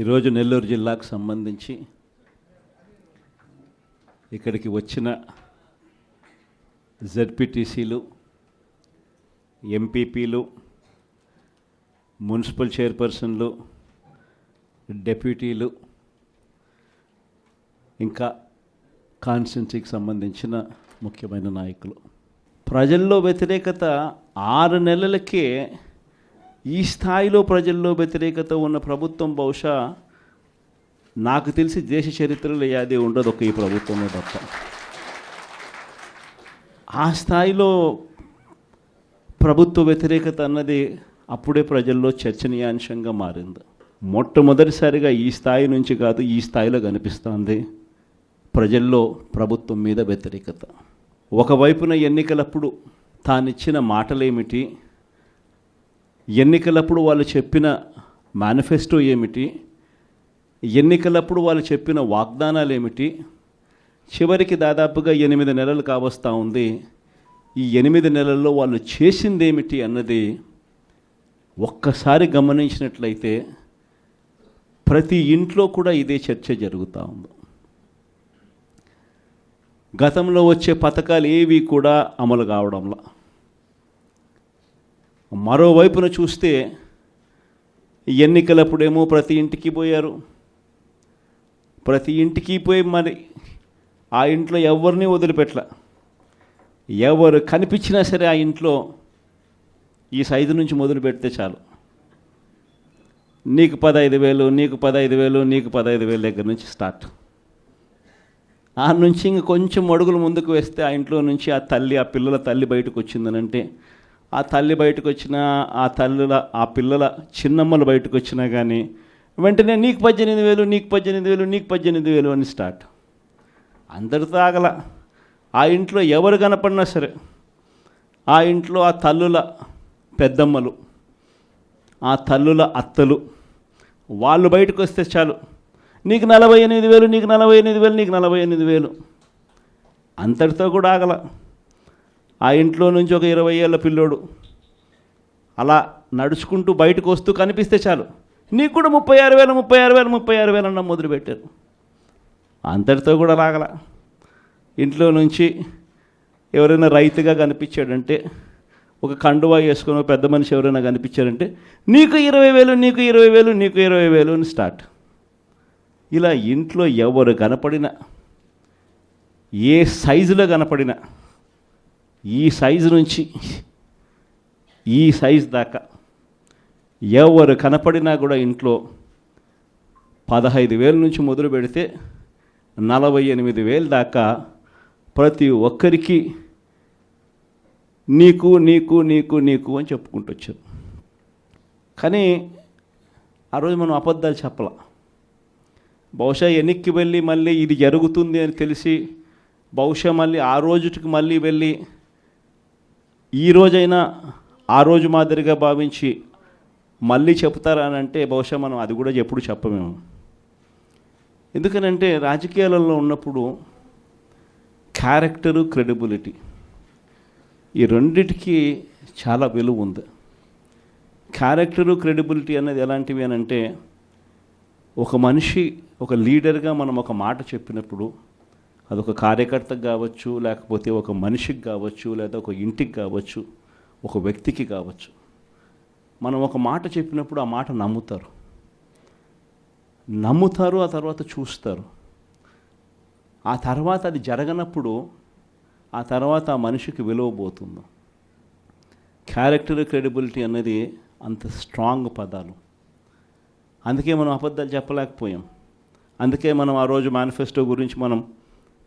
ఈరోజు నెల్లూరు జిల్లాకు సంబంధించి ఇక్కడికి వచ్చిన జెడ్పీటీసీలు ఎంపీపీలు మున్సిపల్ చైర్పర్సన్లు డెప్యూటీలు ఇంకా కాన్స్టిట్యున్సీకి సంబంధించిన ముఖ్యమైన నాయకులు. ప్రజల్లో వ్యతిరేకత ఆరు నెలలకే ఈ స్థాయిలో ప్రజల్లో వ్యతిరేకత ఉన్న ప్రభుత్వం బహుశా నాకు తెలిసి దేశ చరిత్రలో ఏది ఉండదు ఒక ఈ ప్రభుత్వంలో తప్ప. ఆ స్థాయిలో ప్రభుత్వ వ్యతిరేకత అన్నది అప్పుడే ప్రజల్లో చర్చనీయాంశంగా మారింది. మొట్టమొదటిసారిగా ఈ స్థాయి నుంచి కాదు ఈ స్థాయిలో కనిపిస్తోంది ప్రజల్లో ప్రభుత్వం మీద వ్యతిరేకత. ఒకవైపున ఎన్నికలప్పుడు తానిచ్చిన మాటలేమిటి? ఎన్నికలప్పుడు వాళ్ళు చెప్పిన మేనిఫెస్టో ఏమిటి? ఎన్నికలప్పుడు వాళ్ళు చెప్పిన వాగ్దానాలు ఏమిటి చివరికి దాదాపుగా ఎనిమిది నెలలు కావస్తూ ఉంది. ఈ ఎనిమిది నెలల్లో వాళ్ళు చేసింది ఏమిటి అన్నది ఒక్కసారి గమనించినట్లయితే ప్రతి ఇంట్లో కూడా ఇదే చర్చ జరుగుతూ ఉంది. గతంలో వచ్చే పథకాలు ఏవి కూడా అమలు కావడంలా. మరోవైపున చూస్తే ఎన్నికలప్పుడేమో ప్రతి ఇంటికి పోయారు. ప్రతి ఇంటికి పోయి మరి ఆ ఇంట్లో ఎవరిని వదిలిపెట్టల ఎవరు కనిపించినా సరే ఆ ఇంట్లో ఈ సైజు నుంచి మొదలు పెడితే చాలు. నీకు పదహైదు వేలు నీకు పదహైదు వేలు నీకు పదహైదు వేలు దగ్గర నుంచి స్టార్ట్. ఆ నుంచి ఇంక కొంచెం అడుగులు ముందుకు వేస్తే ఆ ఇంట్లో నుంచి ఆ తల్లి ఆ పిల్లల తల్లి బయటకు వచ్చిందనంటే ఆ తల్లి బయటకు వచ్చినా ఆ తల్లుల ఆ పిల్లల చిన్నమ్మలు బయటకు వచ్చినా కానీ వెంటనే నీకు పద్దెనిమిది వేలు నీకు పద్దెనిమిది వేలు నీకు పద్దెనిమిది వేలు అని స్టార్ట్. అందరితో ఆగల ఆ ఇంట్లో ఎవరు కనపడినా సరే ఆ ఇంట్లో ఆ తల్లుల పెద్దమ్మలు ఆ తల్లుల అత్తలు వాళ్ళు బయటకు వస్తే చాలు. నీకు నలభై ఎనిమిది వేలు నీకు నలభై ఎనిమిది వేలు నీకు నలభై ఎనిమిది వేలు. అంతటితో కూడా ఆగల. ఆ ఇంట్లో నుంచి ఒక ఇరవై ఏళ్ళ పిల్లోడు. అలా నడుచుకుంటూ బయటకు వస్తూ కనిపిస్తే చాలు. నీకు కూడా ముప్పై ఆరు వేలు ముప్పై ఆరు వేలు ముప్పై ఆరు వేలు అన్న మొదలుపెట్టారు అంతటితో కూడా రాగల. ఇంట్లో నుంచి ఎవరైనా రైతుగా కనిపించాడంటే ఒక కండువా వేసుకుని ఒక పెద్ద మనిషి ఎవరైనా కనిపించారంటే నీకు ఇరవై వేలు నీకు ఇరవై వేలు నీకు ఇరవై వేలు అని స్టార్ట్. ఇలా ఇంట్లో ఎవరు కనపడినా ఏ సైజులో కనపడినా ఈ సైజు నుంచి ఈ సైజు దాకా ఎవరు కనపడినా కూడా ఇంట్లో పదహైదు వేల నుంచి మొదలు పెడితే నలభై ఎనిమిది వేలు దాకా ప్రతి ఒక్కరికి నీకు నీకు నీకు నీకు అని చెప్పుకుంటూ వచ్చారు. కానీ ఆ రోజు మనం అబద్ధాలు చెప్పాల. బహుశా వెనక్కి వెళ్ళి మళ్ళీ ఇది జరుగుతుంది అని తెలిసి బహుశా మళ్ళీ ఆ రోజుకి మళ్ళీ వెళ్ళి ఈ రోజైనా ఆ రోజు మాదిరిగా భావించి మళ్ళీ చెప్తారా అని అంటే బహుశా మనం అది కూడా ఎప్పుడు చెప్పమేము. ఎందుకనంటే రాజకీయాలలో ఉన్నప్పుడు క్యారెక్టరు క్రెడిబిలిటీ ఈ రెండిటికి చాలా విలువ ఉంది. క్యారెక్టరు క్రెడిబిలిటీ అనేది ఎలాంటివి అని అంటే ఒక మనిషి ఒక లీడర్గా మనం ఒక మాట చెప్పినప్పుడు అదొక కార్యకర్తకు కావచ్చు లేకపోతే ఒక మనిషికి కావచ్చు లేదా ఒక ఇంటికి కావచ్చు ఒక వ్యక్తికి కావచ్చు. మనం ఒక మాట చెప్పినప్పుడు ఆ మాట నమ్ముతారు. నమ్ముతారు ఆ తర్వాత చూస్తారు. ఆ తర్వాత అది జరగనప్పుడు ఆ తర్వాత ఆ మనిషికి విలువ పోతుంది. క్యారెక్టర్ క్రెడిబిలిటీ అనేది అంత స్ట్రాంగ్ పదాలు. అందుకే మనం అబద్ధాలు చెప్పలేకపోయాం. అందుకే మనం ఆ రోజు మేనిఫెస్టో గురించి మనం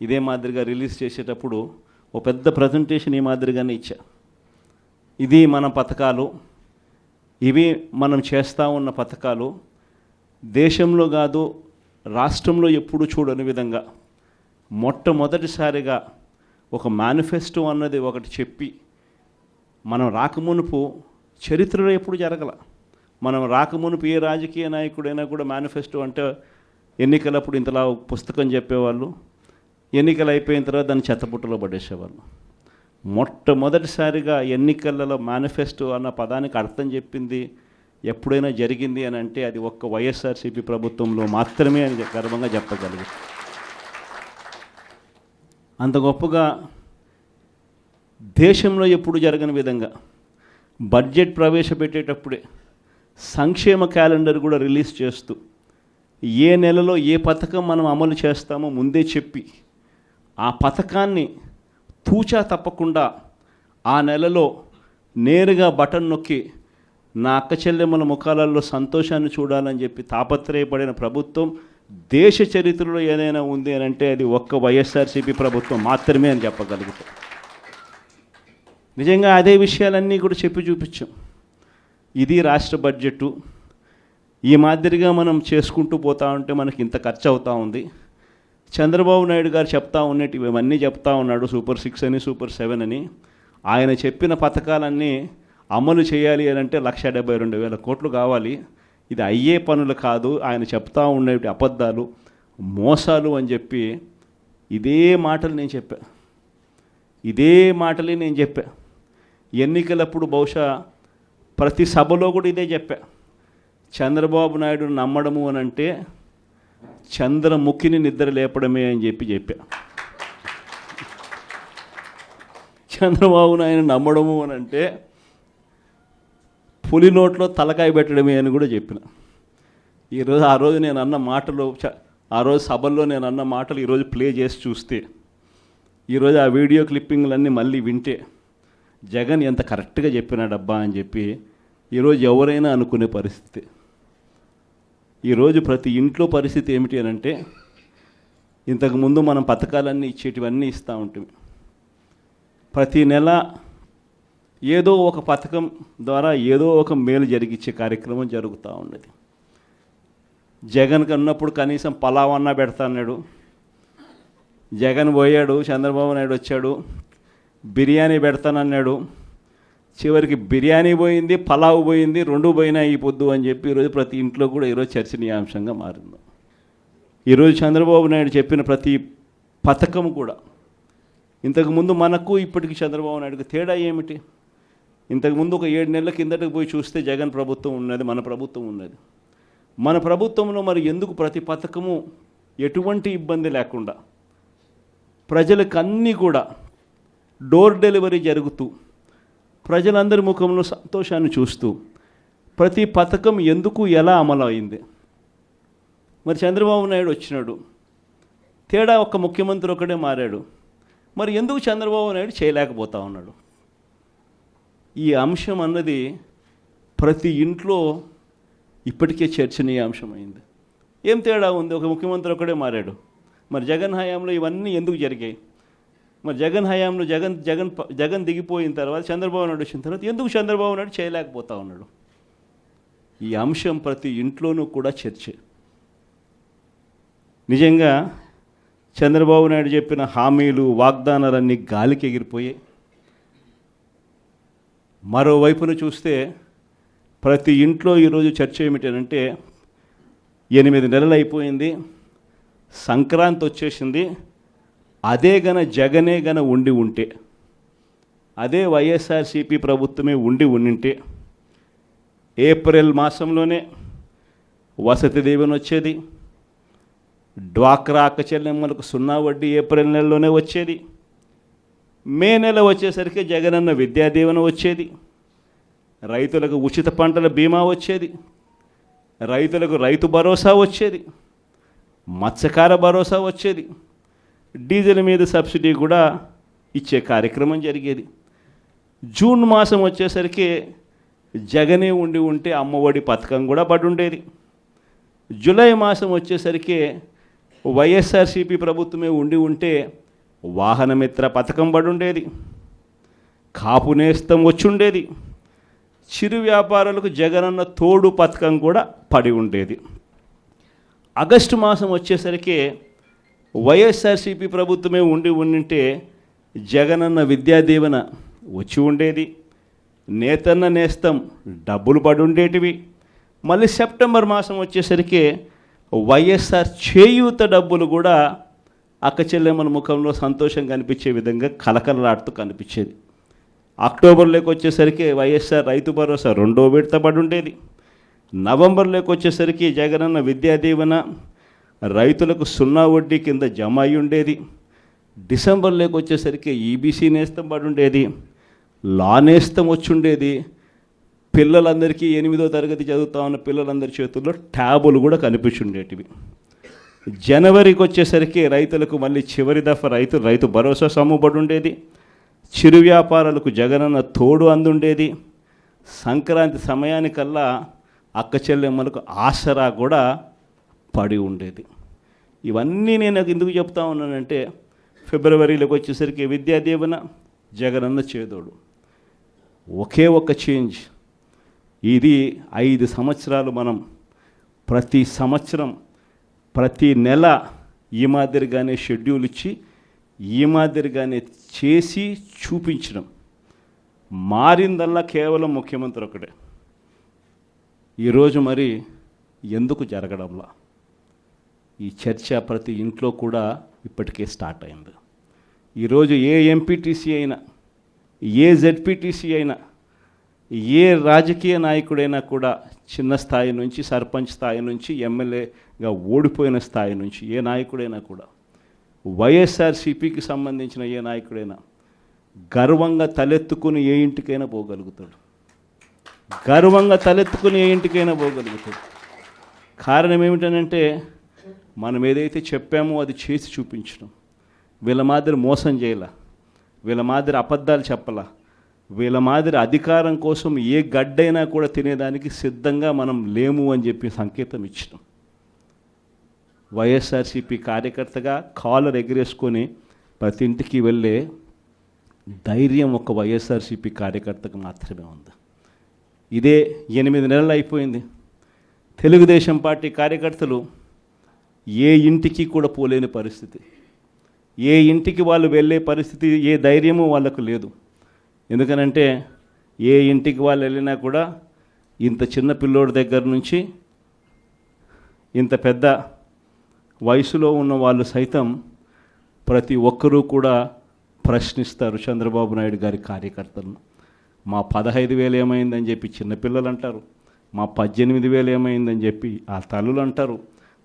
ఇదే మాదిరిగా రిలీజ్ చేసేటప్పుడు ఓ పెద్ద ప్రజెంటేషన్ ఈ మాదిరిగానే ఇచ్చా. ఇది మన పథకాలు ఇవి మనం చేస్తూ ఉన్న పథకాలు దేశంలో కాదు రాష్ట్రంలో ఎప్పుడు చూడని విధంగా మొట్టమొదటిసారిగా ఒక మేనిఫెస్టో అన్నది ఒకటి చెప్పి మనం రాకమునుపు చరిత్రలో ఎప్పుడు జరగల. మనం రాకమునుపు ఏ రాజకీయ నాయకుడైనా కూడా మేనిఫెస్టో అంటే ఎన్నికలప్పుడు ఇంతలా పుస్తకం చెప్పేవాళ్ళు ఎన్నికలు అయిపోయిన తర్వాత దాన్ని చెత్తపుట్టలో పడేసేవాళ్ళం. మొట్టమొదటిసారిగా ఎన్నికలలో మేనిఫెస్టో అన్న పదానికి అర్థం చెప్పింది ఎప్పుడైనా జరిగింది అని అంటే అది ఒక్క వైఎస్ఆర్సీపీ ప్రభుత్వంలో మాత్రమే అని గర్వంగా చెప్పగలిగారు అంత గొప్పగా దేశంలో ఎప్పుడు జరగని విధంగా బడ్జెట్ ప్రవేశపెట్టేటప్పుడే సంక్షేమ క్యాలెండర్ కూడా రిలీజ్ చేస్తూ ఏ నెలలో ఏ పథకం మనం అమలు చేస్తామో ముందే చెప్పి ఆ పథకాన్ని తూచా తప్పకుండా ఆ నెలలో నేరుగా బటన్ నొక్కి నా అక్క చెల్లెమ్మల ముఖాలలో సంతోషాన్ని చూడాలని చెప్పి తాపత్రయపడిన ప్రభుత్వం దేశ చరిత్రలో ఏదైనా ఉంది అని అంటే అది ఒక్క వైఎస్ఆర్సీపీ ప్రభుత్వం మాత్రమే అని చెప్పగలుగుతాం. నిజంగా అదే విషయాలన్నీ కూడా చెప్పి చూపించాం. ఇది రాష్ట్ర బడ్జెట్ ఈ మాదిరిగా మనం చేసుకుంటూ పోతా ఉంటే మనకి ఇంత ఖర్చు అవుతా ఉంది. చంద్రబాబు నాయుడు గారు చెప్తా ఉన్నట్టు ఇవన్నీ చెప్తా ఉన్నాడు సూపర్ సిక్స్ అని సూపర్ సెవెన్ అని. ఆయన చెప్పిన పథకాలన్నీ అమలు చేయాలి అని అంటే లక్ష డెబ్బై రెండు వేల కోట్లు కావాలి. ఇది అయ్యే పనులు కాదు. ఆయన చెప్తా ఉండే అబద్ధాలు మోసాలు అని చెప్పి ఇదే మాటలు నేను చెప్పా. ఇదే మాటలే నేను చెప్పా. ఎన్నికలప్పుడు బహుశా ప్రతి సభలో కూడా ఇదే చెప్పా. చంద్రబాబు నాయుడు నమ్మడము అని అంటే చంద్రముఖిని నిద్ర లేపడమే అని చెప్పి చెప్పా. చంద్రబాబు నాయన నమ్మడము అని అంటే పులి నోట్లో తలకాయ పెట్టడమే అని కూడా చెప్పిన. ఈరోజు ఆ రోజు నేను అన్న మాటలు చ- ఆ రోజు సభల్లో నేను అన్న మాటలు ఈరోజు ప్లే చేసి చూస్తే ఈరోజు ఆ వీడియో క్లిప్పింగ్లన్నీ మళ్ళీ వింటే జగన్ ఎంత కరెక్ట్గా చెప్పినాడబ్బా అని చెప్పి ఈరోజు ఎవరైనా అనుకునే పరిస్థితి. ఈరోజు ప్రతి ఇంట్లో పరిస్థితి ఏమిటి అని అంటే ఇంతకుముందు మనం పథకాలన్నీ ఇచ్చేటివన్నీ ఇస్తూ ఉంటుంది ప్రతి నెల ఏదో ఒక పథకం ద్వారా ఏదో ఒక మేలు జరిగించే కార్యక్రమం జరుగుతూ ఉన్నది. జగన్ ఉన్నప్పుడు కనీసం పలావన్నా పెడతా అన్నాడు. జగన్ పోయాడు చంద్రబాబు నాయుడు వచ్చాడు బిర్యానీ పెడతానన్నాడు. చివరికి బిర్యానీ పోయింది పలావ్ పోయింది రెండు పోయినా ఈ పొద్దు అని చెప్పి ఈరోజు ప్రతి ఇంట్లో కూడా ఈరోజు చర్చనీయాంశంగా మారింది. ఈరోజు చంద్రబాబు నాయుడు చెప్పిన ప్రతి పథకం కూడా ఇంతకుముందు మనకు ఇప్పటికి చంద్రబాబు నాయుడుకి తేడా ఏమిటి? ఇంతకుముందు ఒక ఏడు నెలల కిందటకు పోయి చూస్తే జగన్ ప్రభుత్వం ఉన్నది మన ప్రభుత్వం ఉన్నది. మన ప్రభుత్వంలో మరి ఎందుకు ప్రతి పథకము ఎటువంటి ఇబ్బంది లేకుండా ప్రజలకు అన్నీ కూడా డోర్ డెలివరీ జరుగుతూ ప్రజలందరి ముఖంలో సంతోషాన్ని చూస్తూ ప్రతి పథకం ఎందుకు ఎలా అమలు అయింది? మరి చంద్రబాబు నాయుడు వచ్చినాడు. తేడా ఒక ముఖ్యమంత్రి ఒకడే మారాడు. మరి ఎందుకు చంద్రబాబు నాయుడు చేయలేకపోతా ఉన్నాడు? ఈ అంశం అన్నది ప్రతి ఇంట్లో ఇప్పటికే చర్చనీయాంశమైంది. ఏం తేడా ఉంది? ఒక ముఖ్యమంత్రి ఒకడే మారాడు. మరి జగన్ హయాంలో ఇవన్నీ ఎందుకు జరిగాయి? మరి జగన్ హయాంలో జగన్ జగన్ జగన్ దిగిపోయిన తర్వాత చంద్రబాబు నాయుడు వచ్చిన తర్వాత ఎందుకు చంద్రబాబు నాయుడు చేయలేకపోతా ఉన్నాడు? ఈ అంశం ప్రతి ఇంట్లోనూ కూడా చర్చ. నిజంగా చంద్రబాబు నాయుడు చెప్పిన హామీలు వాగ్దానాలన్నీ గాలికి ఎగిరిపోయాయి. మరోవైపున చూస్తే ప్రతి ఇంట్లో ఈరోజు చర్చ ఏమిటంటే ఎనిమిది నెలలు అయిపోయింది సంక్రాంతి వచ్చేసింది అదే గన జగనే గన ఉండి ఉంటే అదే వైఎస్ఆర్సీపీ ప్రభుత్వమే ఉండి ఉండింటే ఏప్రిల్ మాసంలోనే వసతి దీవెన వచ్చేది డ్వాక్రా అక్క చెల్లెమ్మలకు సున్నా వడ్డీ ఏప్రిల్ నెలలోనే వచ్చేది మే నెల వచ్చేసరికి జగనన్న విద్యా దీవెన వచ్చేది రైతులకు ఉచిత పంటల బీమా వచ్చేది రైతులకు రైతు భరోసా వచ్చేది మత్స్యకార భరోసా వచ్చేది డీజిల్ మీద సబ్సిడీ కూడా ఇచ్చే కార్యక్రమం జరిగేది. జూన్ మాసం వచ్చేసరికి జగనే ఉండి ఉంటే అమ్మఒడి పథకం కూడా పడి ఉండేది జూలై మాసం వచ్చేసరికి వైఎస్ఆర్సీపీ ప్రభుత్వమే ఉండి ఉంటే వాహనమిత్ర పథకం పడి ఉండేది కాపు నేస్తం వచ్చుండేది. చిరు వ్యాపారులకు జగనన్న తోడు పథకం కూడా పడి ఉండేది. ఆగస్టు మాసం వచ్చేసరికి వైఎస్ఆర్సీపీ ప్రభుత్వమే ఉండి ఉండింటే జగనన్న విద్యా దీవెన వచ్చి ఉండేది. నేతన్న నేస్తం డబ్బులు పడి ఉండేటివి. మళ్ళీ సెప్టెంబర్ మాసం వచ్చేసరికి వైఎస్ఆర్ చేయూత డబ్బులు కూడా అక్క చెల్లెమ్మల ముఖంలో సంతోషం కనిపించే విధంగా కలకలలాడుతూ కనిపించేది. అక్టోబర్లోకి వచ్చేసరికి వైఎస్ఆర్ రైతు భరోసా రెండో విడత పడి ఉండేది. నవంబర్లోకి వచ్చేసరికి జగనన్న విద్యా దీవెన రైతులకు సున్నా వడ్డీ కింద జమ అయి ఉండేది. డిసెంబర్లోకి వచ్చేసరికి ఈబీసీ నేస్తం పడి ఉండేది. లా నేస్తం వచ్చుండేది పిల్లలందరికీ ఎనిమిదో తరగతి చదువుతా ఉన్న పిల్లలందరి చేతుల్లో ట్యాబులు కూడా కనిపించుండేటివి. జనవరికి వచ్చేసరికి రైతులకు మళ్ళీ చివరి దఫా రైతు రైతు భరోసా సమ్ముబడి ఉండేది. చిరు వ్యాపారాలకు జగనన్న తోడు అందుండేది. సంక్రాంతి సమయానికల్లా అక్క చెల్లెమ్మలకు ఆసరా కూడా పడి ఉండేది. ఇవన్నీ నేను ఎందుకు చెప్తా ఉన్నానంటే ఫిబ్రవరిలోకి వచ్చేసరికి విద్యాదీవన జగనన్న చేదోడు. ఒకే ఒక్క చేంజ్. ఇది ఐదు సంవత్సరాలు మనం ప్రతి సంవత్సరం ప్రతి నెల ఈ మాదిరిగానే షెడ్యూల్ ఇచ్చి ఈ మాదిరిగానే చేసి చూపించడం. మారిందల్లా కేవలం ముఖ్యమంత్రి ఒకటే ఈరోజు మరి ఎందుకు జరగడంలా? ఈ చర్చ ప్రతి ఇంట్లో కూడా ఇప్పటికే స్టార్ట్ అయింది. ఈరోజు ఏ ఎంపీటీసీ అయినా ఏ జెడ్పీటీసీ అయినా ఏ రాజకీయ నాయకుడైనా కూడా చిన్న స్థాయి నుంచి సర్పంచ్ స్థాయి నుంచి ఎమ్మెల్యేగా ఓడిపోయిన స్థాయి నుంచి ఏ నాయకుడైనా కూడా వైఎస్ఆర్సీపీకి సంబంధించిన ఏ నాయకుడైనా గర్వంగా తలెత్తుకుని ఏ ఇంటికైనా పోగలుగుతాడు. గర్వంగా తలెత్తుకుని ఏ ఇంటికైనా పోగలుగుతాడు. కారణం ఏమిటనంటే మనం ఏదైతే చెప్పామో అది చేసి చూపించడం. వీళ్ళ మాదిరి మోసం చేయాల. వీళ్ళ మాదిరి అబద్ధాలు చెప్పలా. వీళ్ళ మాదిరి అధికారం కోసం ఏ గడ్డైనా కూడా తినేదానికి సిద్ధంగా మనం లేము అని చెప్పి సంకేతం ఇచ్చినాం వైఎస్ఆర్సీపీ కార్యకర్తగా కాలర్ ఎగిరేసుకొని ప్రతి ఇంటికి వెళ్ళే ధైర్యం ఒక వైఎస్ఆర్సీపీ కార్యకర్తకు మాత్రమే ఉంది. ఇదే ఎనిమిది నెలలు అయిపోయింది. తెలుగుదేశం పార్టీ కార్యకర్తలు ఏ ఇంటికి కూడా పోలేని పరిస్థితి. ఏ ఇంటికి వాళ్ళు వెళ్ళే పరిస్థితి ఏ ధైర్యము వాళ్ళకు లేదు. ఎందుకనంటే ఏ ఇంటికి వాళ్ళు వెళ్ళినా కూడా ఇంత చిన్న పిల్లోడి దగ్గర నుంచి ఇంత పెద్ద వయసులో ఉన్న వాళ్ళు సైతం ప్రతి ఒక్కరూ కూడా ప్రశ్నిస్తారు చంద్రబాబు నాయుడు గారి కార్యకర్తలను. మా పదహైదు వేలు ఏమైందని చెప్పి చిన్నపిల్లలు అంటారు మా పద్దెనిమిది వేలు ఏమైందని చెప్పి ఆ తల్లులు అంటారు.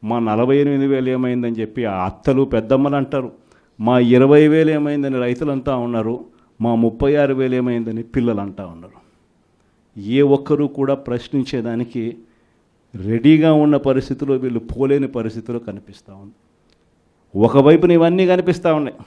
మా నలభై ఎనిమిది వేలు ఏమైందని చెప్పి ఆ అత్తలు పెద్దమ్మలు అంటారు. మా ఇరవై వేలు ఏమైందని రైతులంతా ఉన్నారు. మా ముప్పై ఆరు వేలు ఏమైందని పిల్లలు అంటా ఉన్నారు. ఏ ఒక్కరూ కూడా ప్రశ్నించేదానికి రెడీగా ఉన్న పరిస్థితిలో వీళ్ళు పోలేని పరిస్థితిలో కనిపిస్తూ ఉంది. ఒకవైపున ఇవన్నీ కనిపిస్తూ ఉన్నాయి.